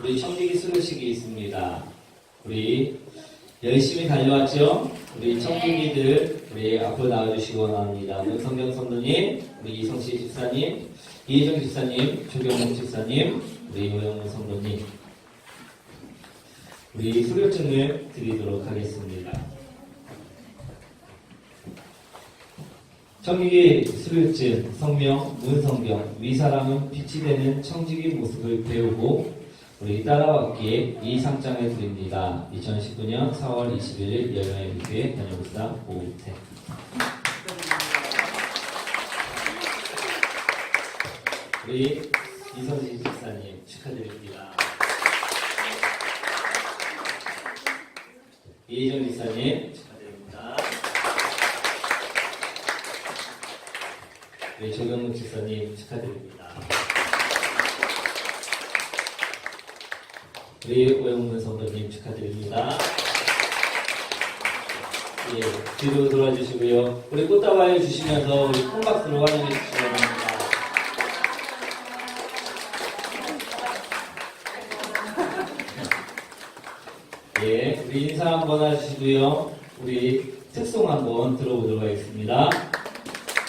우리 청지기 수료식이 있습니다. 우리 열심히 달려왔죠? 우리 청지기들 우리 앞으로 나와주시기 원합니다. 문성경 선도님, 우리 이성씨 집사님, 이혜정 집사님, 조경목 집사님, 우리 오영문 선도님, 우리 수료증을 드리도록 하겠습니다. 청지기 수료증, 성명, 문성경, 위사람은 빛이 되는 청지기 모습을 배우고 우리 따라왔기에 이 상장을 드립니다. 2019년 4월 21일 여여의 교회 변호사 오우태. 우리 이선진 집사님 축하드립니다. 이희정 집사님 축하드립니다. 우리 조경문 집사님 축하드립니다. 우리 오영문 성도님 축하드립니다. 예, 뒤로 돌아주시고요. 우리 꽃다발 해주시면서 우리 큰 박수로 환영해 주시기 바랍니다. 예, 우리 인사 한번 해주시고요. 우리 특송 한번 들어보도록 하겠습니다.